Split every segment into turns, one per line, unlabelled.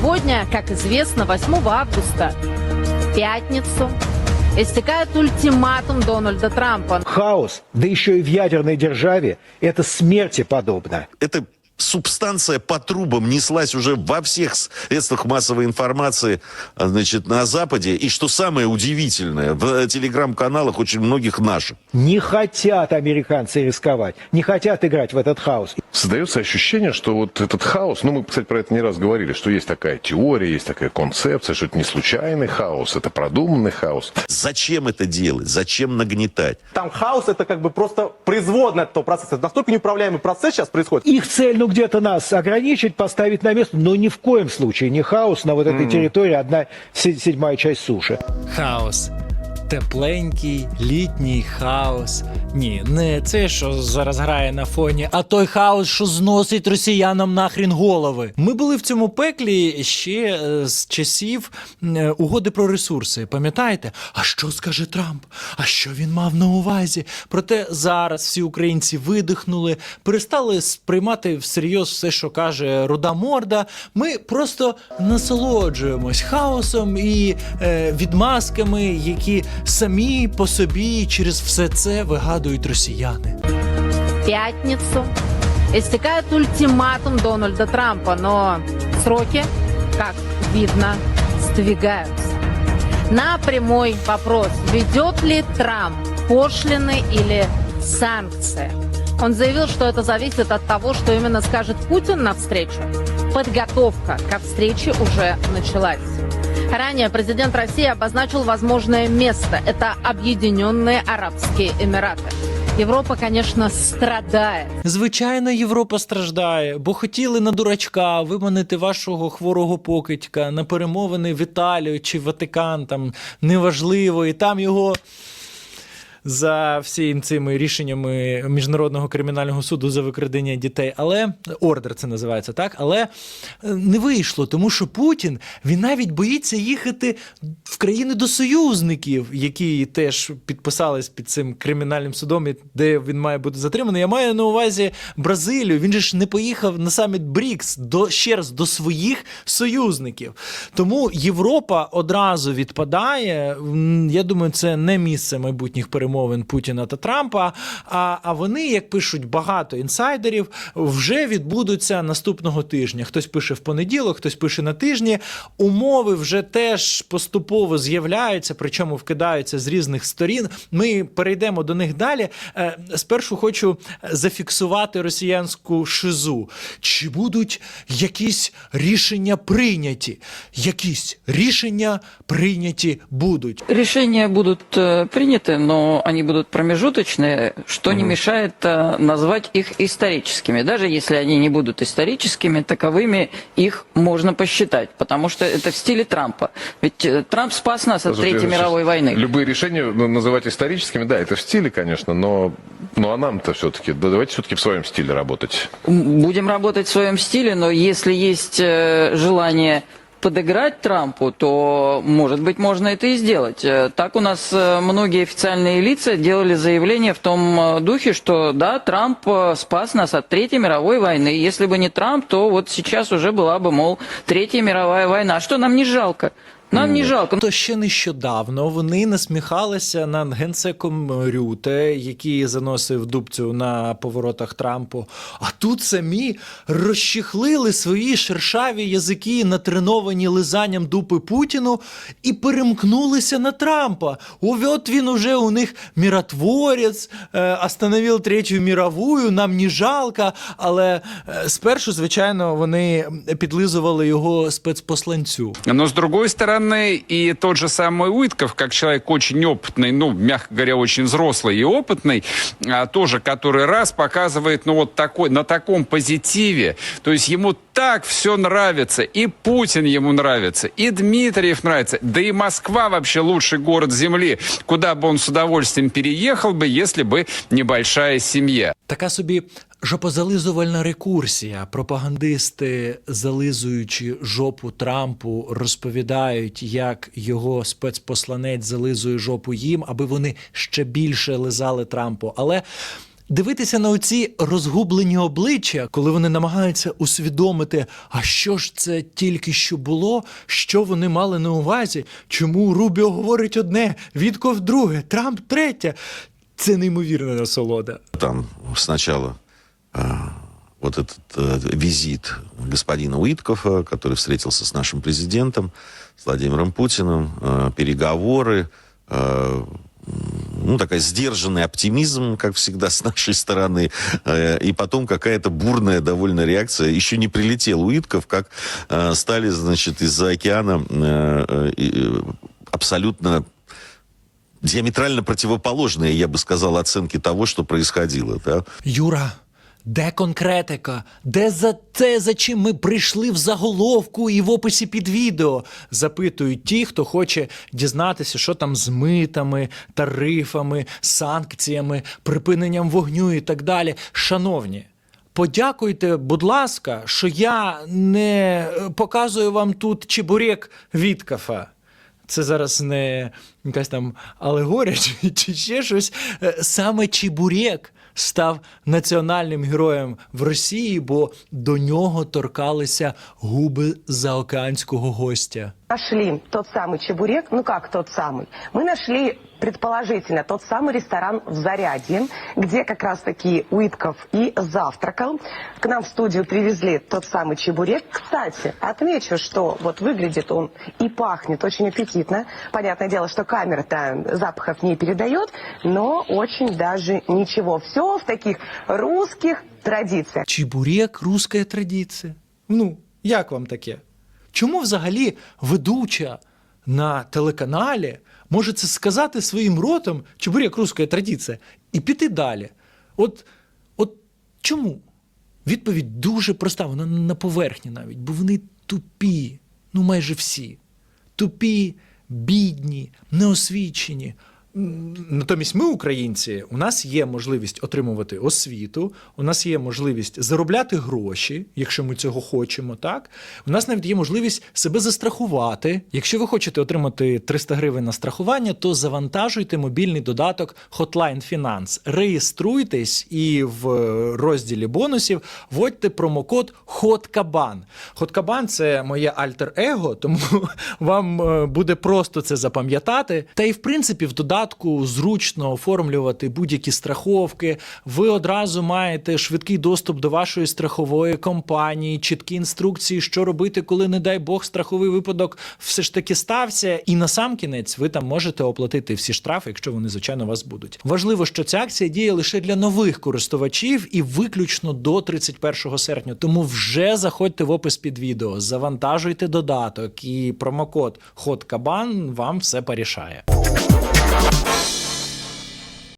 Сегодня, как известно, 8 августа, в пятницу, истекает ультиматум Дональда Трампа.
Хаос, да еще и в ядерной державе, это смерти подобно.
эта субстанция по трубам неслась уже во всех средствах массовой информации а, значит, на Западе. И что самое удивительное, в э, телеграм-каналах очень многих наших.
Не хотят американцы рисковать, не хотят играть в этот хаос.
Создается ощущение, что вот этот хаос, ну мы, кстати, про это не раз говорили, что есть такая теория, есть такая концепция, что это не случайный хаос, это продуманный хаос.
Зачем это делать? Зачем нагнетать?
Там хаос это как бы просто производная этого процесса. Это настолько неуправляемый процесс сейчас происходит.
Их цель, ну где-то нас ограничить, поставить на место, но ни в коем случае не хаос на вот этой территории, одна седьмая часть суши.
Хаос. Тепленький літній хаос. Ні, не це, що зараз грає на фоні, а той хаос, що зносить росіянам нахрін голови. Ми були в цьому пеклі ще е, з часів е, угоди про ресурси. Пам'ятаєте? А що скаже Трамп? А що він мав на увазі? Проте зараз всі українці видихнули, перестали сприймати всерйоз все, що каже руда морда. Ми просто насолоджуємось хаосом і е, відмазками, які самі по собі через все це вигадують росіяни.
В пятницу истекает ультиматум Дональда Трампа, но сроки, как видно, сдвигаются. На прямой вопрос, ведет ли Трамп пошлины или санкции, он заявил, что это зависит от того, что именно скажет Путин на встречу. Подготовка ко встрече уже началась. Ранее президент России обозначил возможное место. Это Объединенные Арабские Эмираты. Европа, конечно, страдает.
Звичайно, Європа страждає, бо хотіли на дурачка виманити вашого хворого покидька на перемовини в Італію чи Ватикан, там неважливо, і там його. За всіми цими рішеннями міжнародного кримінального суду за викрадення дітей, але ордер це називається так. Але е, не вийшло, тому що Путін він навіть боїться їхати в країни до союзників, які теж підписались під цим кримінальним судом, де він має бути затриманий. Я маю на увазі Бразилію. Він же ж не поїхав на саміт Брікс до ще раз до своїх союзників. Тому Європа одразу відпадає. Я думаю, це не місце майбутніх перемовин Путіна та Трампа. А, а вони, як пишуть багато інсайдерів, вже відбудуться наступного тижня. Хтось пише в понеділок, хтось пише на тижні. Умови вже теж поступово з'являються, причому вкидаються з різних сторін. Ми перейдемо до них далі. Е, Спершу хочу зафіксувати росіянську шизу. Чи будуть якісь рішення прийняті? Якісь рішення прийняті будуть.
Решения будут э, приняты, но они будут промежуточные, что не мешает э, назвать их историческими. Даже если они не будут историческими, таковыми их можно посчитать, потому что это в стиле Трампа. Ведь э, Трамп спас нас от
Слушайте,
Третьей
сейчас
мировой войны.
Любые решения ну, называть историческими, да, это в стиле, конечно, но, ну а нам-то все-таки, да, давайте все-таки в своем стиле работать.
М, Будем работать в своем стиле, но если есть э, желание подыграть Трампу, то, может быть, можно это и сделать. Э, Так у нас э, многие официальные лица делали заявление в том э, духе, что да, Трамп э, спас нас от Третьей мировой войны. Если бы не Трамп, то вот сейчас уже была бы, мол, Третья мировая война. Что нам не жалко? Нам не жалко.
То ще нещодавно вони насміхалися над генсеком Рюте, який заносив дубцю на поворотах Трампу. А тут самі розчехлили свої шершаві язики, натреновані лизанням дупи Путіну, і перемкнулися на Трампа. О, от він уже у них миротворець, е, остановив третю міровую, нам не жалко. Але е, спершу, звичайно, вони підлизували його спецпосланцю.
Но с другой стороны, и тот же самый Уитков, как человек очень опытный, ну, мягко говоря, очень взрослый и опытный, а, тоже который раз показывает, ну, вот такой, на таком позитиве. То есть ему так все нравится. И Путин ему нравится, и Дмитриев нравится. Да и Москва вообще лучший город Земли, куда бы он с удовольствием переехал бы, если бы небольшая семья.
Така собі жопозализувальна рекурсія. Пропагандисти, зализуючи жопу Трампу, розповідають, як його спецпосланець зализує жопу їм, аби вони ще більше лизали Трампу. Але Дивитися на оці розгублені обличчя, коли вони намагаються усвідомити, а що ж це тільки що було, що вони мали на увазі, чому Рубіо говорить одне, Вітков друге, Трамп третє. Це неймовірна насолода.
Там а, вот этот э, визит господина Уиткофа, который встретился с нашим президентом, с Владимиром Путиным, э, переговоры, э, ну, такая сдержанный оптимизм, как всегда, с нашей стороны, э, и потом какая-то бурная довольно реакция. Еще не прилетел Уитков, как э, стали, значит, из-за океана э, абсолютно диаметрально противоположные, я бы сказал, оценки того, что происходило. Да?
Юра, де конкретика? Де за те, за чим ми прийшли в заголовку і в описі під відео? Запитують ті, хто хоче дізнатися, що там з митами, тарифами, санкціями, припиненням вогню і так далі. Шановні. Подякуйте, будь ласка, що я не е, показую вам тут чебурек від кафе. Це зараз не якась там алегорія чи, чи ще щось. Е, Саме Чебурек став національним героєм в Росії, бо до нього торкалися губи заокеанського гостя.
Нашли тот самый чебурек, ну как тот самый, мы нашли предположительно тот самый ресторан в Зарядье, где как раз таки Уитков и завтракал. К нам в студию привезли тот самый чебурек. Кстати, отмечу, что вот выглядит он и пахнет очень аппетитно. Понятное дело, что камера-то запахов не передает, но очень даже ничего. Все в таких русских традициях.
Чебурек руська традиція. Ну, як вам таке? Чому взагалі ведуча на телеканалі може це сказати своїм ротом чебурек руська традиція і піти далі? От, от чому? Відповідь дуже проста, вона на поверхні навіть, бо вони тупі, ну майже всі. Тупі, бідні, неосвічені. Натомість ми, українці, у нас є можливість отримувати освіту, у нас є можливість заробляти гроші, якщо ми цього хочемо. Так у нас навіть є можливість себе застрахувати. Якщо ви хочете отримати 300 гривень на страхування, то завантажуйте мобільний додаток Hotline Finance. Реєструйтесь і в розділі бонусів вводьте промокод HOTKABAN. HOTKABAN – це моє альтер-его, тому вам е, буде просто це запам'ятати. Та і в принципі в додатку зручно оформлювати будь-які страховки. Ви одразу маєте швидкий доступ до вашої страхової компанії, чіткі інструкції, що робити, коли, не дай Бог, страховий випадок все ж таки стався. І на сам кінець ви там можете оплатити всі штрафи, якщо вони, звичайно, вас будуть. Важливо, що ця акція діє лише для нових користувачів і виключно до 31 серпня. Тому вже заходьте в опис під відео, завантажуйте додаток і промокод HOTKABAN вам все порішає.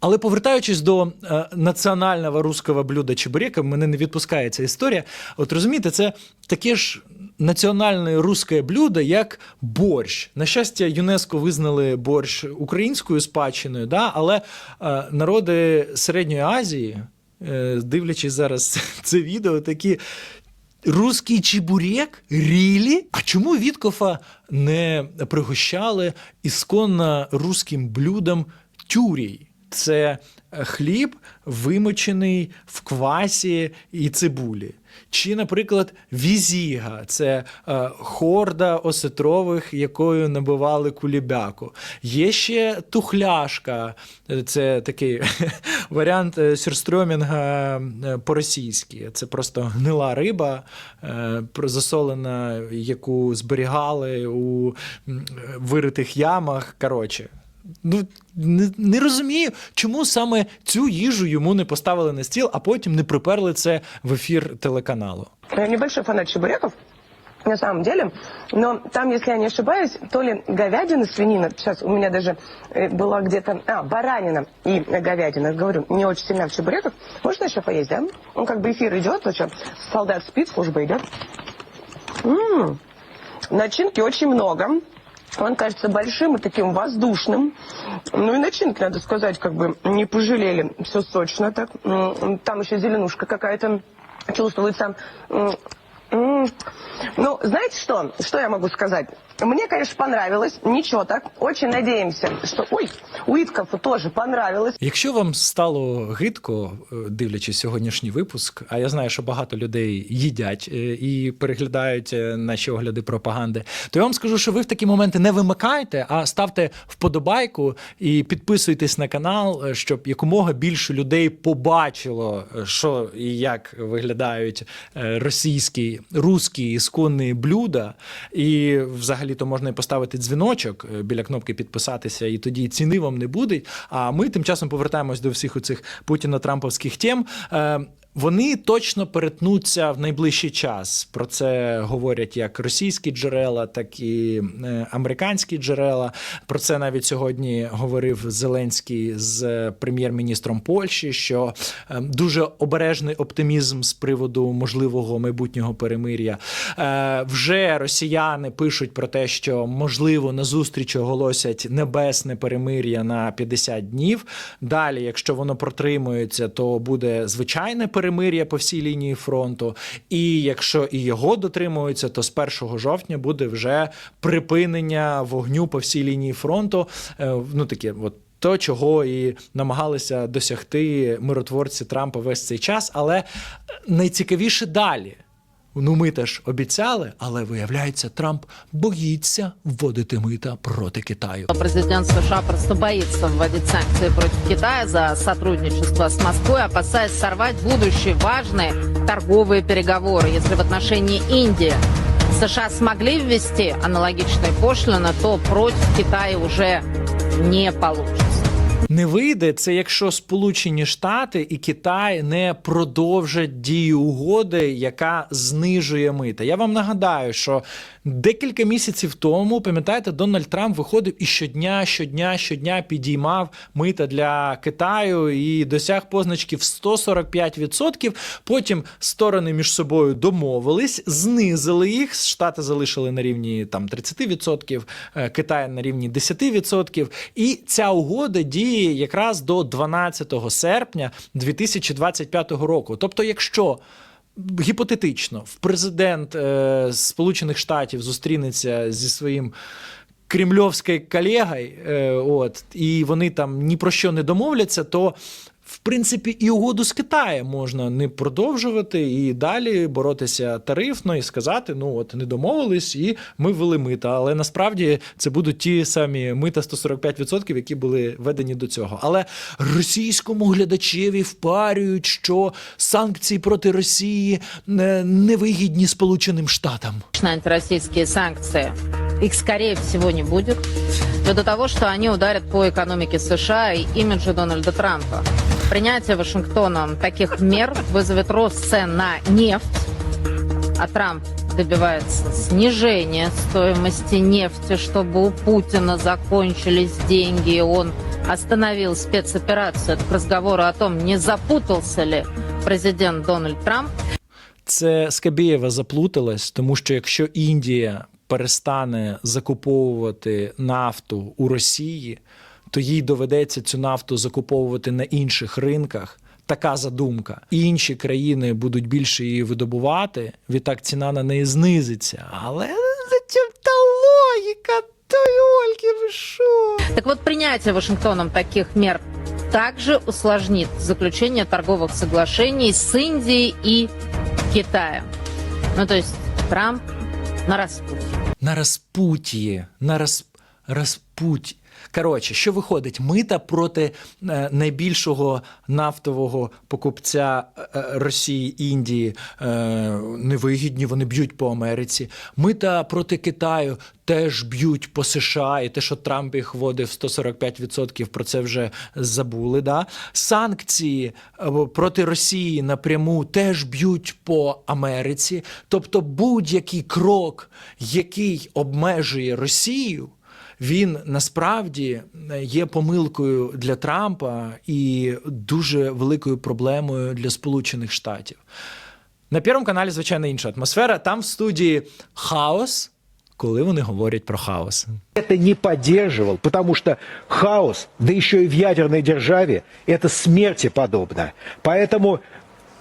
Але повертаючись до е, національного руського блюда чебурека, мене не відпускає ця історія. От розумієте, це таке ж національне руське блюдо, як борщ. На щастя, ЮНЕСКО визнали борщ українською спадщиною, да? але е, народи Середньої Азії, е, дивлячись зараз це відео, такі. Руський чебурек? Рілі? А чому Віткофа не пригощали ісконно руським блюдом тюрій? Це е, хліб, вимочений в квасі і цибулі. Чи, наприклад, візіга це е, хорда осетрових, якою набивали кулібяку. Є ще тухляшка, це такий варіант е, сюрстрьомінга е, по-російськи. Це просто гнила риба, е, засолена, яку зберігали у виритих ямах. Коротше Ну, не, не розумію, чому саме цю їжу йому не поставили на стіл, а потім не приперли це в ефір телеканалу.
Я небольшой фанат чебуреков, на самом деле. Но там, если я не ошибаюсь, то ли говядина, свинина, сейчас у меня даже э, была где-то, а, баранина и говядина, говорю, не очень сильно в чебуреках. Можно еще поесть, да? Ну, как бы эфир идет, ну что, солдат спит, служба идет. М, Начинки очень много. Он кажется большим и таким воздушным. Ну и начинки, надо сказать, как бы не пожалели. Все сочно так. Там еще зеленушка какая-то чувствуется. Ну, знаете что? Что я могу сказать? Мне, конечно, понравилось. Ничего так. Очень надеемся, что... Ой, Уиткову тоже понравилось.
Якщо вам стало гидко, е, дивлячись сьогоднішній випуск, а я знаю, що багато людей їдять е, і переглядають е, наші огляди пропаганди, то я вам скажу, що ви в такі моменти не вимикайте, а ставте вподобайку і підписуйтесь на канал, щоб якомога більше людей побачило, що і як виглядають російські русські ісконні блюда. І взагалі то можна і поставити дзвіночок е, біля кнопки підписатися, і тоді ціни вам не буде. А ми тим часом повертаємось до всіх оцих путіно-трамповських тем. Вони точно перетнуться в найближчий час. Про це говорять як російські джерела, так і е, американські джерела. Про це навіть сьогодні говорив Зеленський з прем'єр-міністром Польщі, що е, дуже обережний оптимізм з приводу можливого майбутнього перемир'я. Е, Вже росіяни пишуть про те, що можливо на зустріч оголосять небесне перемир'я на 50 днів. Далі, якщо воно протримується, то буде звичайне перемир'я по всій лінії фронту. І якщо і його дотримуються, то з 1 жовтня буде вже припинення вогню по всій лінії фронту. Е, Ну таке, от. То, чого і намагалися досягти миротворці Трампа весь цей час, але найцікавіше далі. Ну, ми теж обіцяли, але виявляється, Трамп боїться вводити мита проти Китаю.
Президент США просто боится вводить санкции против Китая за сотрудничество с Москвой, опасаясь сорвать будущие важные торговые переговоры. Если в отношении Индии США смогли ввести аналогичные пошлины, то против Китая уже не получится.
Не вийде це, якщо Сполучені Штати і Китай не продовжать дію угоди, яка знижує мита. Я вам нагадаю, що декілька місяців тому, пам'ятаєте, Дональд Трамп виходив і щодня, щодня, щодня підіймав мита для Китаю і досяг позначки в 145%. Потім сторони між собою домовились, знизили їх. Штати залишили на рівні там 30%, е, Китай на рівні 10%. І ця угода діє якраз до 12 серпня 2025 року. Тобто, якщо гіпотетично в президент е, Сполучених Штатів зустрінеться зі своїм. Кремльовською колегою, е, от, і вони там ні про що не домовляться, то в принципі і угоду з Китаєм можна не продовжувати і далі боротися тарифно і сказати: ну от не домовились, і ми ввели мита. Але насправді це будуть ті самі мита 145%, які були введені до цього. Але російському глядачеві впарюють, що санкції проти Росії е, невигідні Сполученим Штатам.
Антироссийские санкции. Их, скорее всего, не будет. Ввиду того, что они ударят по экономике США и имиджу Дональда Трампа. Принятие Вашингтоном таких мер вызовет рост цен на нефть, а Трамп добивается снижения стоимости нефти, чтобы у Путина закончились деньги, и он остановил спецоперацию. Это к разговору о том, не запутался ли президент Дональд Трамп
Це Скабєєва заплуталась, тому що якщо Індія перестане закуповувати нафту у Росії, то їй доведеться цю нафту закуповувати на інших ринках. Така задумка. І інші країни будуть більше її видобувати, відтак ціна на неї знизиться. Але зачем та логіка? Той Ольки, ви що?
Так вот, принятие Вашингтоном таких мер также усложнит заключение торговых соглашений с Индией и Китаем. Ну, то есть Трамп на распутье.
на розпутії, на роз, розпуті. Коротше, що виходить? Мита проти е, найбільшого нафтового покупця е, е, Росії Індії невигідні, вони б'ють по Америці. Мита проти Китаю теж б'ють по США, і те, що Трамп їх вводив 145%, про це вже забули. Да? Санкції проти Росії напряму теж б'ють по Америці. Тобто будь-який крок, який обмежує Росію він насправді є помилкою для Трампа і дуже великою проблемою для Сполучених Штатів. На Первому каналі, звичайно, інша атмосфера. Там в студії хаос, коли вони говорять про хаос.
это не поддерживал, потому что хаос, да еще и в ядерной державе, это смерти подобно. Поэтому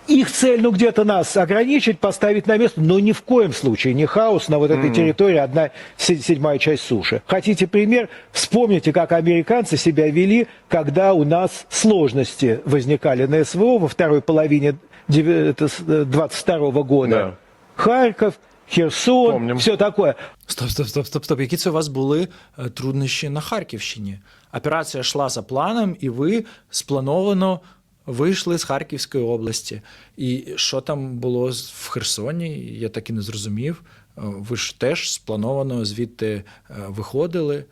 их цель, ну, где-то нас ограничить, поставить на место, но ни в коем случае не хаос на вот этой территории, одна се- седьмая часть суши. Хотите пример? Вспомните, как американцы себя вели, когда у нас сложности возникали на СВО во второй половине 22 года.
Да.
Харьков, Херсон,
Помним.
все такое.
Стоп, стоп, стоп, стоп, стоп. Які це у вас були е, труднощі на Харківщині? Операція йшла за планом, і ви сплановано вийшли з Харківської області. І що там було в Херсоні? Я так і не зрозумів. Е, Ви ж теж сплановано звідти е, виходили.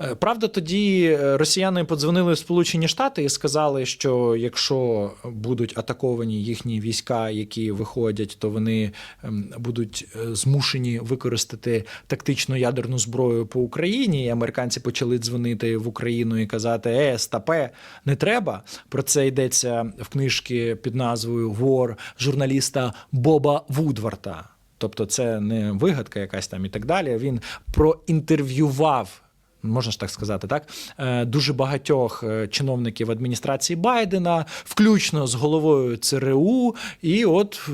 Е, Правда, тоді е, росіяни подзвонили в Сполучені Штати і сказали, що якщо будуть атаковані їхні війська, які виходять, то вони ем, будуть е, змушені використати тактичну ядерну зброю по Україні. І американці почали дзвонити в Україну і казати: Е, стапе, не треба. Про це йдеться в книжці під назвою Вор журналіста Боба Вудварта. Тобто, це не вигадка якась там і так далі. Він проінтерв'ював можна ж так сказати, так е, дуже багатьох е, чиновників адміністрації Байдена, включно з головою ЦРУ, і от е,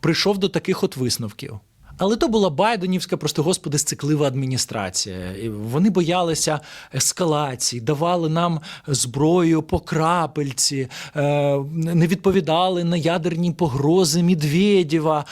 прийшов до таких от висновків. Але то була Байденівська, просто господи, сциклива адміністрація. І вони боялися ескалації, давали нам зброю по крапельці, не відповідали на ядерні погрози Медведєва.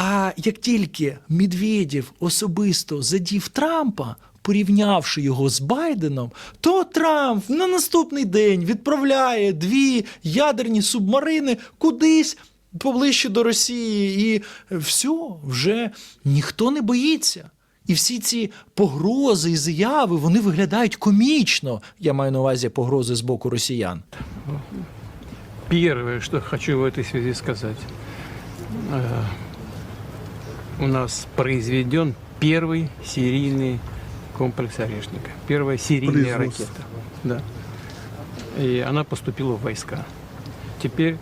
А як тільки Медведєв особисто задів Трампа, порівнявши його з Байденом, то Трамп на наступний день відправляє дві ядерні субмарини кудись поближче до Росії, і все, вже ніхто не боїться. І всі ці погрози і заяви вони виглядають комічно. Я маю на увазі погрози з боку росіян.
Первое, что хочу в этой связи сказать. Э, У нас произведен первый серийный комплекс «Орешника». Первая серийная ракета. Да. И она поступила в войска. Теперь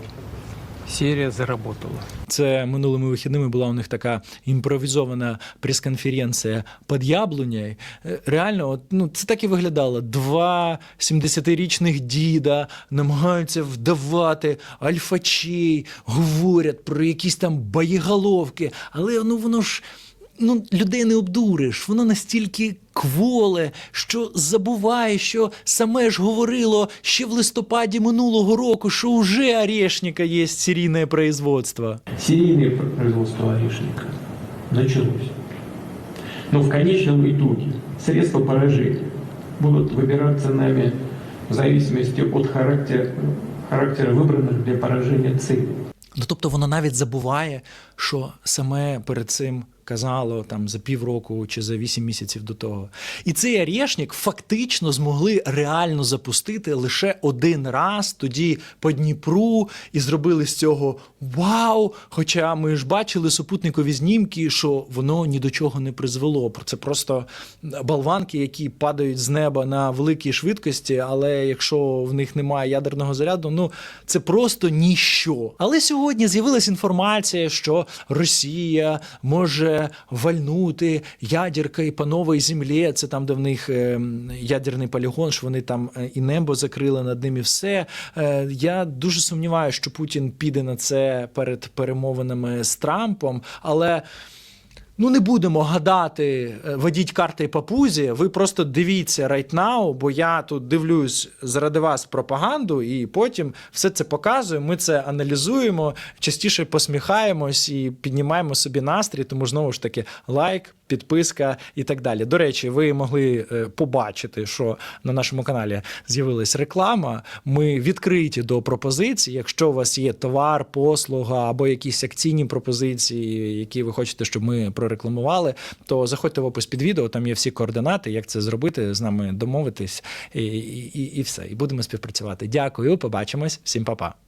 серия заработала.
Це минулими вихідними була у них така імпровізована прес-конференція під яблунею. Реально, от, ну, це так і виглядало. Два 70-річних діда намагаються вдавати альфачей, говорять про якісь там боєголовки, але ну воно ж Ну, людей не обдуриш, воно настільки кволе, що забуває, що саме ж говорило ще в листопаді минулого року, що вже Орешника є серійне производство.
Серийное производство орешника началось. Но в конечном итоге средства поражения будут выбираться нами в зависимости от характера, характера выбранных для поражения целей.
Ну, тобто воно навіть забуває, що саме перед цим казало там за півроку чи за вісім місяців до того. І цей Орешник фактично змогли реально запустити лише один раз тоді по Дніпру і зробили з цього вау! Хоча ми ж бачили супутникові знімки, що воно ні до чого не призвело. Це просто болванки, які падають з неба на великій швидкості, але якщо в них немає ядерного заряду, ну це просто ніщо. Але сьогодні з'явилася інформація, що Росія може вальнути ядеркою по новій землі. Це там, де в них е, ядерний полігон, що вони там е, і небо закрили над ним, і все. Е, Я дуже сумніваюся, що Путін піде на це перед перемовинами з Трампом, але. Ну, не будемо гадати, е, водіть карти по пузі. Ви просто дивіться right now, бо я тут дивлюсь заради вас пропаганду, і потім все це показую. Ми це аналізуємо, частіше посміхаємось і піднімаємо собі настрій. Тому знову ж таки лайк, підписка і так далі. До речі, ви могли е, побачити, що на нашому каналі з'явилась реклама. Ми відкриті до пропозицій. Якщо у вас є товар, послуга або якісь акційні пропозиції, які ви хочете, щоб ми прорекламували, то заходьте в опис під відео. Там є всі координати, як це зробити, з нами домовитись, і, і, і все. І будемо співпрацювати. Дякую, побачимось. Всім па-па.